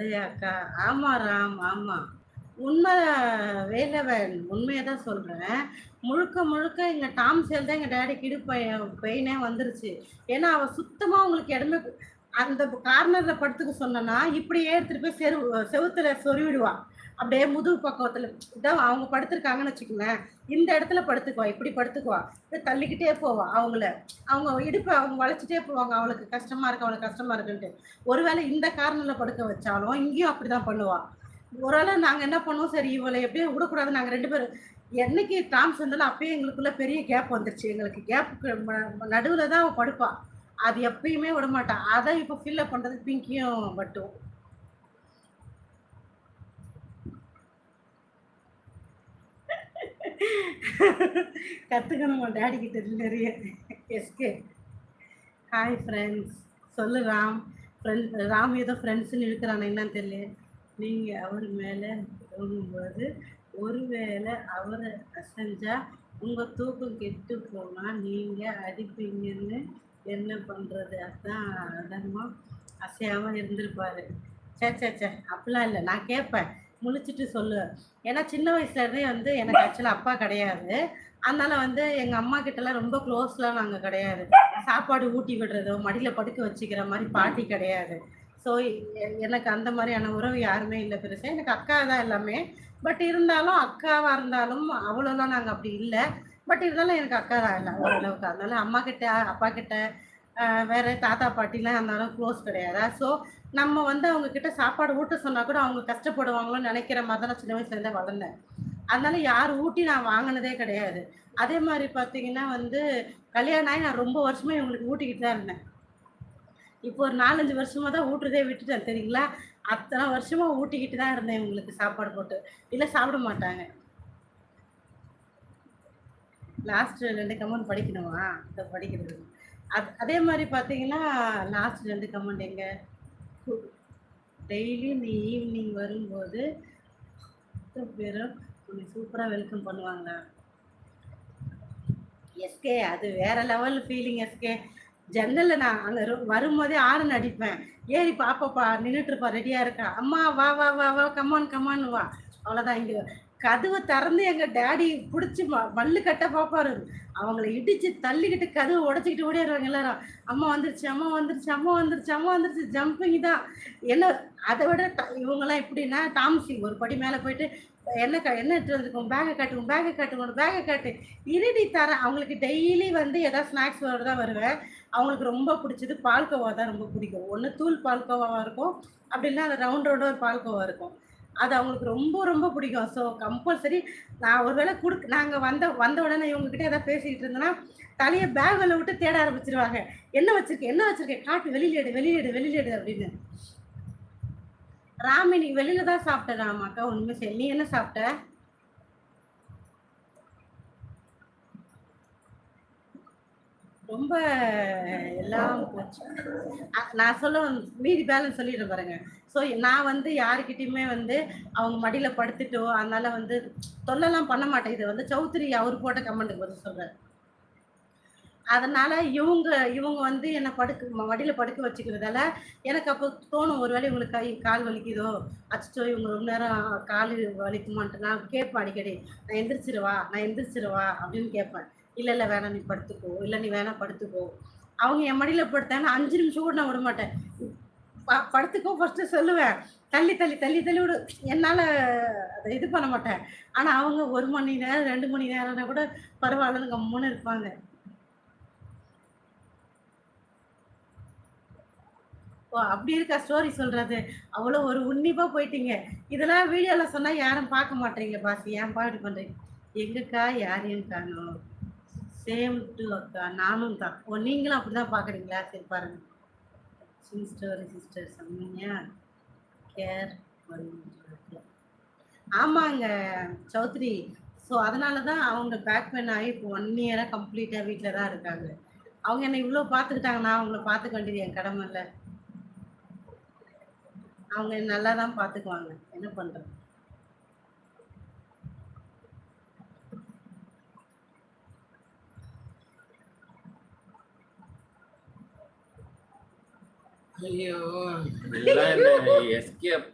அக்கா ஆமா ராம் ஆமா. உண்மை வேலவன் உண்மையை தான் சொல்கிறேன் முழுக்க முழுக்க எங்க டாம் சேல் தான் எங்க டேடிக்கு இடுப்பு பெயினே வந்துருச்சு. ஏன்னா அவ சுத்தமா உங்களுக்கு இடமே அந்த கார்னர்ல படுத்துக்க சொன்னா இப்படியே எடுத்துட்டு போய் செரு செவுத்துல சொருவிடுவா. அப்படியே முதுகு பக்கத்துல இதான் அவங்க படுத்திருக்காங்கன்னு வச்சுக்கோங்களேன் இந்த இடத்துல படுத்துக்குவா இப்படி படுத்துக்குவா. இப்படி தள்ளிக்கிட்டே போவா அவங்கள. அவங்க இடுப்பை அவங்க வளைச்சிட்டே போவாங்க. அவளுக்கு கஷ்டமா இருக்கு அவளுக்கு கஷ்டமா இருக்குன்ட்டு. ஒருவேளை இந்த கார்னர்ல படுக்க வச்சாலும் இங்கேயும் அப்படிதான் பண்ணுவா. ஓரளவு நாங்க என்ன பண்ணுவோம்? சரி இவளை எப்படியும் விடக்கூடாது. நாங்க ரெண்டு பேரும் என்னைக்கு டாம்ஸ் வந்தாலும் அப்பயே எங்களுக்குள்ள பெரிய கேப் வந்துருச்சு. எங்களுக்கு கேப்புக்கு நடுவுல தான் அவள் படுப்பா. அது எப்பயுமே விட மாட்டான் அதை இப்போ ஃபில்லப் பண்றது பிங்கியும் கற்றுக்கணும் உங்கள் டேடி கிட்ட நிறைய. எஸ்கே. ஹாய் ஃப்ரெண்ட்ஸ் சொல்லு ராம். ஃப்ரெண்ட் ராம் ஏதோ ஃப்ரெண்ட்ஸ்னு இருக்கிறானே என்னன்னு தெரியல நீங்கள் அவர் மேலே தோணும்போது ஒருவேளை அவரை அசைஞ்சால் உங்கள் தூக்கம் கெட்டு போனால் நீங்கள் அடிப்பீங்கன்னு என்ன பண்ணுறது அதான் அதமா அசையாமல் இருந்திருப்பாரு. சே சே சே அப்படிலாம் இல்லை. நான் கேட்பேன் முழிச்சிட்டு சொல்லுவேன் ஏன்னா சின்ன வயசுலேருந்தே வந்து எனக்கு ஆக்சுவலாக அப்பா கிடையாது. அதனால வந்து எங்கள் அம்மா கிட்டலாம் ரொம்ப க்ளோஸ்லாம் நாங்கள் கிடையாது. சாப்பாடு ஊட்டி விடுறதோ மடியில் படுக்க வச்சுக்கிற மாதிரி பாட்டி கிடையாது. ஸோ எனக்கு அந்த மாதிரியான உறவு யாருமே இல்லை பெருசாக எனக்கு அக்கா தான் எல்லாமே. பட் இருந்தாலும் அக்காவாக இருந்தாலும் அவ்வளோலாம் நாங்கள் அப்படி இல்லை. பட் இருந்தாலும் எனக்கு அக்கா தான் இல்லை ஓரளவுக்கு. அதனால அம்மா கிட்ட அப்பா கிட்ட வேற தாத்தா பாட்டிலாம் இருந்தாலும் க்ளோஸ் கிடையாது? ஸோ நம்ம வந்து அவங்க கிட்ட சாப்பாடு ஊட்ட சொன்னா கூட அவங்க கஷ்டப்படுவாங்களோன்னு நினைக்கிற மாதிரி தான் நான் சின்ன வயசுல இருந்தே வளர்ந்தேன். அதனால யார் ஊட்டி நான் வாங்கினதே கிடையாது. அதே மாதிரி பார்த்தீங்கன்னா வந்து கல்யாணம் ஆகி நான் ரொம்ப வருஷமா இவங்களுக்கு ஊட்டிக்கிட்டு தான் இருந்தேன். இப்போ ஒரு நாலஞ்சு வருஷமா தான் ஊட்டுறதே விட்டுட்டேன் தெரியுங்களா? அத்தனை வருஷமா ஊட்டிக்கிட்டு தான் இருந்தேன் இவங்களுக்கு சாப்பாடு போட்டு. இல்லை சாப்பிட மாட்டாங்க. லாஸ்ட் ரெண்டு கமெண்ட் படிக்கணுமா? இதை படிக்கிறது. அது அதே மாதிரி பார்த்தீங்கன்னா லாஸ்ட் ரெண்டு கமெண்ட் எங்க? டெய்லி நீ ஈவினிங் வரும்போது பேரும் உன்னை சூப்பராக வெல்கம் பண்ணுவாங்க. எஸ்கே அது வேற லெவல் ஃபீலிங் எஸ்கே ஜன்னலில் நான் அங்கே வரும்போதே ஆரன் அடிப்பேன் ஏறி பாப்பாப்பா நின்றுட்டு இருப்பா ரெடியாக இருக்கா? அம்மா வா வா வா வா கமான் கமான் வா. அவ்வளோதான் இங்கே கதவை திறந்து எங்கள் டேடி பிடிச்சி மல்லு கட்ட பார்ப்பாரு அவங்கள இடிச்சு தள்ளிக்கிட்டு கதவை உடச்சிக்கிட்டு ஓடிடுவாங்க எல்லாரும். அம்மா வந்துருச்சு அம்மா வந்துருச்சு அம்மா வந்துருச்சு அம்மா வந்துருச்சு ஜம்பிங் தான். என்ன அதை விட ட- இவங்கெல்லாம் எப்படின்னா டாம்சி ஒரு படி மேலே போயிட்டு என்ன க என்ன எடுத்து வந்துருக்கோம்? பேகை காட்டுவோம் பேகை காட்டுவோம் பேகை காட்டு இருடி தரேன் அவங்களுக்கு டெய்லி வந்து ஏதாவது ஸ்நாக்ஸ் வர தான் வருவேன் அவங்களுக்கு ரொம்ப பிடிச்சது பால்கோவா தான் ரொம்ப பிடிக்கும். ஒன்று தூள் பால்கோவாவாக இருக்கும் அப்படின்னா அந்த ரவுண்ட் ரவுண்டாக ஒரு பால்கோவா இருக்கும். அது அவங்களுக்கு ரொம்ப ரொம்ப பிடிக்கும். ஸோ கம்பல்சரி நான் ஒருவேளை கொடுக்க நாங்கள் வந்த வந்த உடனே இவங்ககிட்ட ஏதாவது பேசிக்கிட்டு இருந்தேன்னா தலையை பேக்கில் விட்டு தேட ஆரம்பிச்சிருவாங்க. என்ன வச்சிருக்கேன் என்ன வச்சிருக்கேன் காட்டு வெளியிலேடு வெளியிலேடு வெளியிலேடு அப்படின்னு. ராமி நீ வெளியில தான் சாப்பிட்ட ராமாக்கா? உண்மை சரி நீ என்ன சாப்பிட்ட? ரொம்ப எல்லாம் போச்சு. நான் சொல்ல மீதி பேலன்ஸ் சொல்லிடுறேன் பாருங்க. ஸோ நான் வந்து யாருக்கிட்டையுமே வந்து அவங்க மடியில் படுத்துட்டோ அதனால வந்து தொல்லலாம் பண்ண மாட்டேன். இது வந்து சௌத்ரி அவர் போட்ட கமெண்ட்டுக்கு பதில் சொல்கிறேன் அதனால இவங்க இவங்க வந்து என்னை படுக்க மடியில் படுக்க வச்சுக்கிறதால எனக்கு அப்போ தோணும் ஒரு வேளை இவங்களுக்கு கை கால் வலிக்குதோ அச்சோ இவங்க ரொம்ப நேரம் கால் வலிக்குமான்ட்டு நான் கேட்பேன் அடிக்கடி. நான் எந்திரிச்சிருவா நான் எந்திரிச்சிருவா அப்படின்னு கேட்பேன். இல்லை இல்லை வேணாம் நீ படுத்துக்கோ. இல்லை நீ வேணா படுத்துக்கோ. அவங்க என் மடியில் படுத்தாங்கன்னா அஞ்சு நிமிஷம் கூட நான் விட மாட்டேன். படுத்துக்கோ ஃபர்ஸ்ட்டு சொல்லுவேன். தள்ளி தள்ளி தள்ளி தள்ளி விடு. என்னால் அதை இது பண்ண மாட்டேன். ஆனால் அவங்க ஒரு மணி நேரம் ரெண்டு மணி நேரம்னா கூட பரவாயில்லன்னு கம்முன்னு இருப்பாங்க. ஓ அப்படி இருக்கா ஸ்டோரி சொல்கிறது அவ்வளோ ஒரு உன்னிப்பாக போயிட்டீங்க. இதெல்லாம் வீடியோவில் சொன்னால் யாரும் பார்க்க மாட்டேங்க பாசி ஏன் பாடு பண்ணுறீங்க எங்கக்கா யாரையும் காணும் சேம் டு அக்கா நானும் தான். ஓ நீங்களும் அப்படிதான் பார்க்குறீங்களா? சரி பாருங்கள் சிஸ்டர் சிஸ்டர் சொன்னீங்க கேர் ஆமாங்க சௌத்ரி. ஸோ அதனால தான் அவங்க பேக் பெயின் ஆகி இப்போ ஒன் இயராக கம்ப்ளீட்டாக வீட்டில் தான் இருக்காங்க. அவங்க என்னை இவ்வளோ பார்த்துக்கிட்டாங்கன்னா அவங்கள பார்த்துக்க வேண்டியது என் கடமை இல்லை. அவங்க நல்லா தான் பார்த்துக்குவாங்க. என்ன பண்ணுறது ஐயோ எல்லாம் என்ன எஸ்கேப்